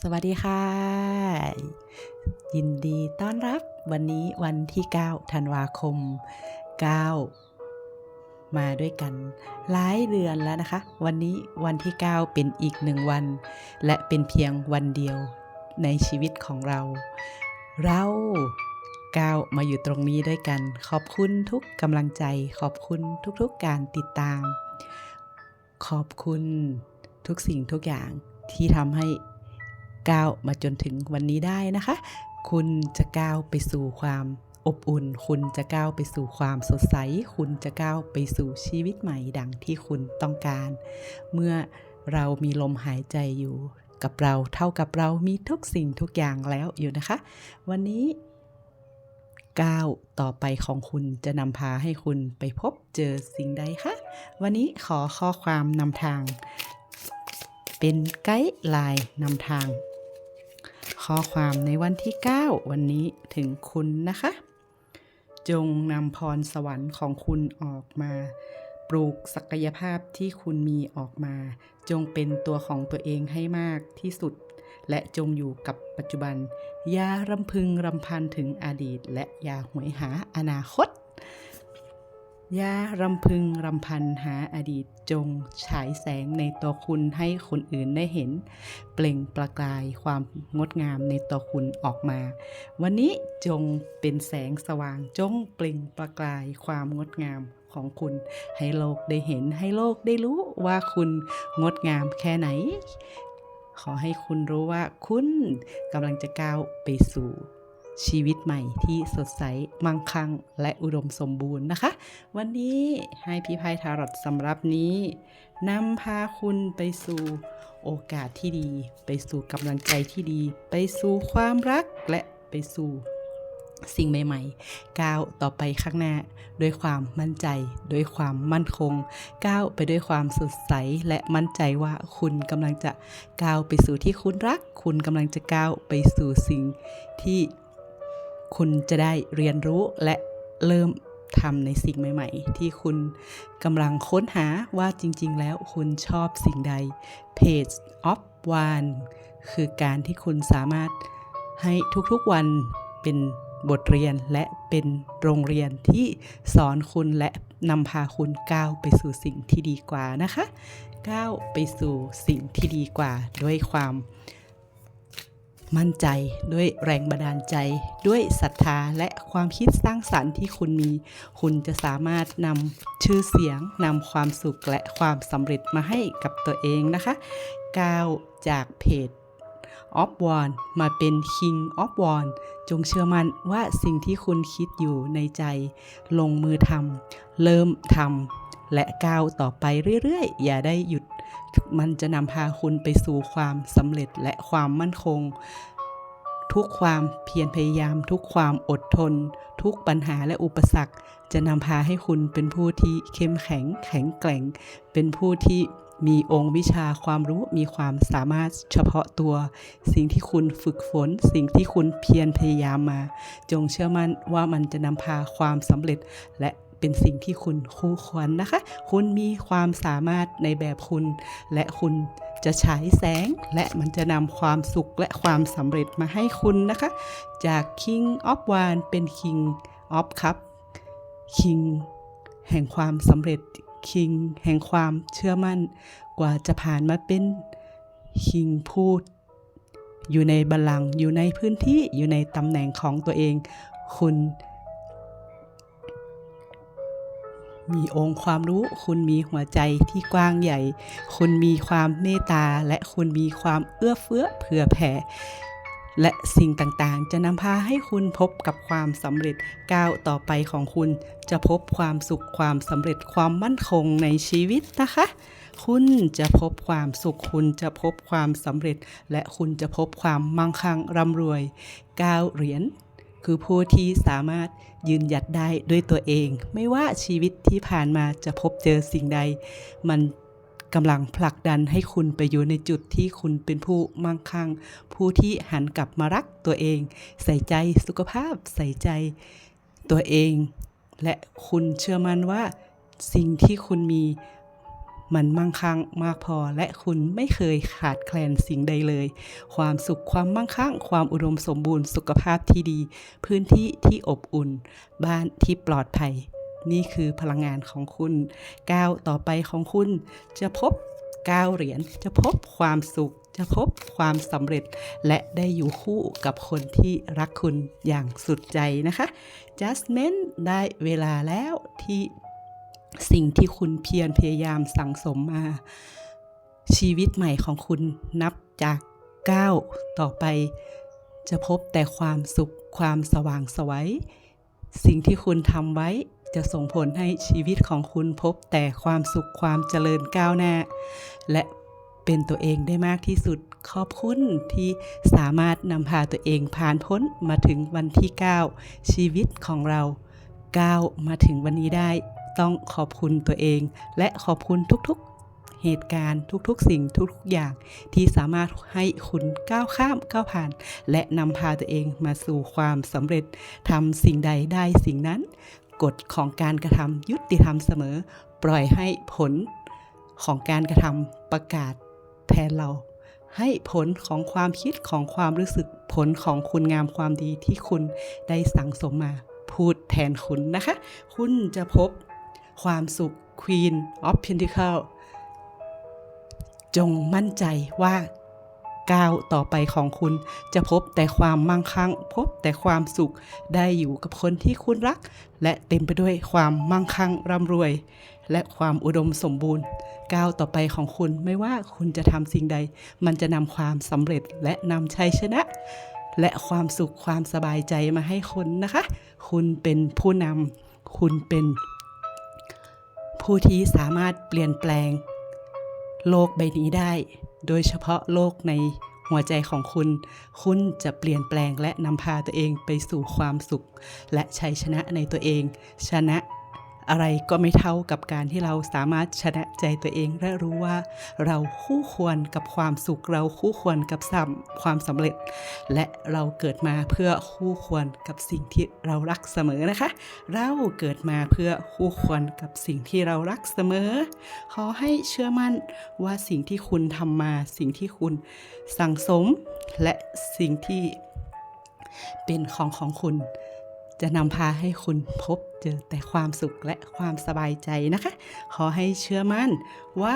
สวัสดีค่ะ ยินดีต้อนรับวันนี้วันที่ 9 ธันวาคม 9 มาด้วยกัน หลายเดือนแล้วนะคะ วันนี้วันที่ 9 เป็นอีกหนึ่งวัน และเป็นเพียงวันเดียวในชีวิตของเรา เราก้าวมาอยู่ตรงนี้ด้วยกัน ขอบคุณทุกกำลังใจ ขอบคุณทุกๆการติดตาม ขอบคุณทุกสิ่งทุกอย่างที่ทำให้ ก้าวมาจนถึงวันนี้ได้นะคะ คุณจะก้าวไปสู่ความอบอุ่น คุณจะก้าวไปสู่ความสดใส คุณจะก้าวไปสู่ชีวิตใหม่ดังที่คุณต้องการ เมื่อเรามีลมหายใจอยู่กับเราเท่ากับเรามีทุกสิ่งทุกอย่างแล้วอยู่นะคะ วันนี้ก้าวต่อไปของคุณจะนำพาให้คุณไปพบเจอสิ่งใดคะวันนี้ขอข้อความนำทาง เป็นไกด์ไลน์นำทาง ข้อความในวันที่ 9 วันนี้ถึงคุณนะคะ จงนำพรสวรรค์ของคุณออกมา ปลูกศักยภาพที่คุณมีออกมา จงเป็นตัวของตัวเองให้มากที่สุด และจงอยู่กับปัจจุบัน อย่ารำพึงรำพันถึงอดีต และอย่าหวยหาอนาคต อย่ารำพึงรำพันหาอดีตจงฉายแสงในตัวคุณให้คนอื่นได้เห็น เปล่งประกายความงดงามในตัวคุณออกมา วันนี้จงเป็นแสงสว่างจงเปล่งประกายความงดงามของคุณ ให้โลกได้เห็นให้โลกได้รู้ว่าคุณงดงามแค่ไหน ขอให้คุณรู้ว่าคุณกำลังจะก้าวไปสู่ ชีวิตใหม่ที่สดใสมั่งคั่ง และอุดมสมบูรณ์นะคะ วันนี้ให้พี่พายทารอตสำหรับนี้นำพาคุณไปสู่โอกาสที่ดี ไปสู่กำลังใจที่ดี ไปสู่ความรักและไปสู่สิ่งใหม่ๆ ก้าวต่อไปข้างหน้า ด้วยความมั่นใจ ด้วยความมั่นคง ก้าวไปด้วยความสดใส และมั่นใจว่าคุณกำลังจะก้าวไปสู่ที่คุณรัก คุณกำลังจะก้าวไปสู่สิ่งที่ คุณจะได้เรียนรู้และเริ่มทำในสิ่งใหม่ ๆ ที่คุณกำลังค้นหาว่าจริง ๆ แล้วคุณชอบสิ่งใด Page of One คือการที่คุณสามารถให้ทุกๆวันเป็นบทเรียนและเป็นโรงเรียนที่สอนคุณและนำพาคุณก้าวไปสู่สิ่งที่ดีกว่านะคะ ก้าวไปสู่สิ่งที่ดีกว่าด้วยความ มั่นใจ ด้วยแรงบันดาลใจ ด้วยศรัทธาและความคิดสร้างสรรค์ที่คุณมี คุณจะสามารถนำชื่อเสียงนำความสุขและความสำเร็จมาให้กับตัวเองนะคะก้าวจากเพจ of One มาเป็น King of One จงเชื่อมั่นว่าสิ่งที่คุณคิดอยู่ในใจ ลงมือทำเริ่มทำ และก้าวต่อไปเรื่อยๆ อย่าได้หยุด มันจะนำพาคุณไปสู่ความสำเร็จและความมั่นคง ทุกความเพียรพยายาม ทุกความอดทน ทุกปัญหาและอุปสรรค จะนำพาให้คุณเป็นผู้ที่เข้มแข็งแข็งแกร่ง เป็นผู้ที่มีองค์วิชาความรู้มีความสามารถเฉพาะตัว สิ่งที่คุณฝึกฝน สิ่งที่คุณเพียรพยายามมา จงเชื่อมั่นว่ามันจะนำพาความสำเร็จและ เป็นสิ่งที่คุณคู่ควรนะคะ คุณมีความสามารถในแบบคุณ และคุณจะฉายแสง และมันจะนำความสุขและความสำเร็จมาให้คุณนะคะ จาก King of One เป็น King of Cup King แห่งความสำเร็จคิงแห่งความเชื่อมั่น กว่าจะผ่านมาเป็นคิงพูด อยู่ในบัลลังก์อยู่ในพื้นที่อยู่ในตำแหน่งของตัวเอง คุณ มีองค์ความรู้ คุณมีหัวใจที่กว้างใหญ่ คุณมีความเมตตา และคุณมีความเอื้อเฟื้อเผื่อแผ่ และสิ่งต่างๆ จะนำพาให้คุณพบกับความสำเร็จก้าวต่อไปของคุณ จะพบความสุขความสำเร็จความมั่นคงในชีวิตนะคะ คุณจะพบความสุข คุณจะพบความสำเร็จ และคุณจะพบความมั่งคั่งร่ำรวยก้าวเหรียญ คือผู้ที่สามารถยืนหยัดได้ด้วยตัวเอง ไม่ว่าชีวิตที่ผ่านมาจะพบเจอสิ่งใด มันกำลังผลักดันให้คุณไปอยู่ในจุดที่คุณเป็นผู้มั่งคั่ง ผู้ที่หันกลับมารักตัวเอง ใส่ใจสุขภาพ ใส่ใจตัวเอง และคุณเชื่อมั่นว่าสิ่งที่คุณมี มันมั่งคั่งมากพอ และคุณไม่เคยขาดแคลนสิ่งใดเลย ความสุขความมั่งคั่ง ความอุดมสมบูรณ์สุขภาพที่ดี พื้นที่ที่อบอุ่น บ้านที่ปลอดภัย นี่คือพลังงานของคุณก้าวต่อไปของคุณจะพบก้าวเหรียญจะพบความสุขจะพบความสำเร็จและได้อยู่คู่กับคนที่รักคุณอย่างสุดใจนะคะ Justment ได้เวลาแล้วที่ สิ่งที่คุณเพียรพยายามสั่งสมมา ชีวิตใหม่ของคุณนับจากก้าวต่อไป จะพบแต่ความสุขความสว่างไสวัยสิ่งที่คุณทำไว้จะส่งผลให้ชีวิตของคุณพบแต่ความสุขความเจริญก้าวหน้า และเป็นตัวเองได้มากที่สุดขอบคุณที่สามารถนำพาตัวเองผ่านพ้นมาถึงวันที่ 9 ชีวิตของเราก้าวมาถึงวันนี้ได้ ต้องขอบคุณตัวเอง และขอบคุณทุกๆเหตุการณ์ ทุกๆ สิ่งทุกๆอย่าง ที่สามารถให้คุณก้าวข้ามก้าวผ่าน และนำพาตัวเองมาสู่ความสำเร็จทำสิ่งใดได้สิ่งนั้น กฎของการกระทำยุติธรรมเสมอ ปล่อยให้ผลของการกระทำประกาศแทนเราให้ผลของความคิดของความรู้สึกผลของคุณงามความดีที่คุณได้สั่งสมมา พูดแทนคุณนะคะ คุณจะพบ ความสุข Queen of Pentacle จงมั่นใจว่าก้าวต่อไปของคุณจะพบแต่ความมั่งคั่ง พบแต่ความสุขได้อยู่กับคนที่คุณรัก และเต็มไปด้วยความมั่งคั่งร่ำรวย และความอุดมสมบูรณ์ก้าวต่อไปของคุณไม่ว่าคุณจะทำสิ่งใด มันจะนำความสำเร็จและนำชัยชนะ และความสุขความสบายใจมาให้คนนะคะ คุณเป็นผู้นำคุณเป็น ผู้ที่สามารถเปลี่ยนแปลง โลกใบนี้ได้ โดยเฉพาะโลกในหัวใจของคุณ คุณจะเปลี่ยนแปลงและนำพาตัวเองไปสู่ความสุข และชัยชนะในตัวเอง ชนะ อะไรก็ไม่เท่ากับการที่เราสามารถชนะใจตัวเอง และรู้ว่าเราคู่ควรกับความสุขเราคู่ควรกับสัมความสำเร็จ และเราเกิดมาเพื่อคู่ควรกับสิ่งที่เรารักเสมอนะคะ เราเกิดมาเพื่อคู่ควรกับสิ่งที่เรารักเสมอ ขอให้เชื่อมั่นว่าสิ่งที่คุณทำมา สิ่งที่คุณสั่งสม และสิ่งที่เป็นของของคุณ จะนำพาให้คุณพบเจอแต่ความสุขและความสบายใจนะคะ ขอให้เชื่อมั่นว่า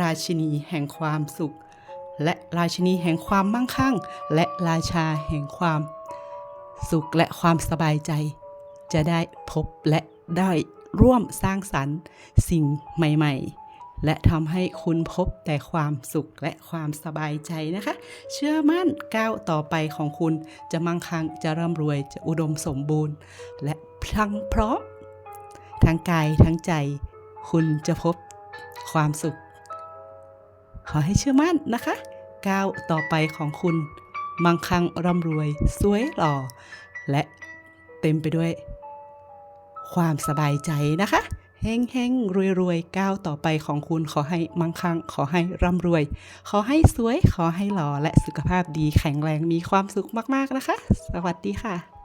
ราชินีแห่งความสุข และราชินีแห่งความมั่งคั่ง และราชาแห่งความสุขและความสบายใจ จะได้พบและได้ร่วมสร้างสรรค์สิ่งใหม่ ๆ และทำให้คุณพบแต่ความสุขและความสบายใจนะคะ เชื่อมั่นก้าวต่อไปของคุณจะมั่งคั่งจะร่ำรวยจะอุดมสมบูรณ์ และพลังพร้อมทั้งกายทั้งใจ คุณจะพบความสุข ขอให้เชื่อมั่นนะคะก้าวต่อไปของคุณมั่งคั่งร่ำรวย สวยหล่อ และเต็มไปด้วยความสบายใจนะคะ ฮงเฮงรวยรวยๆก้าวต่อไปของคุณขอให้มั่งคั่ง ขอให้ร่ำรวย ขอให้สวย ขอให้หล่อและสุขภาพดีแข็งแรงมีความสุขมาก ๆ นะคะ สวัสดีค่ะ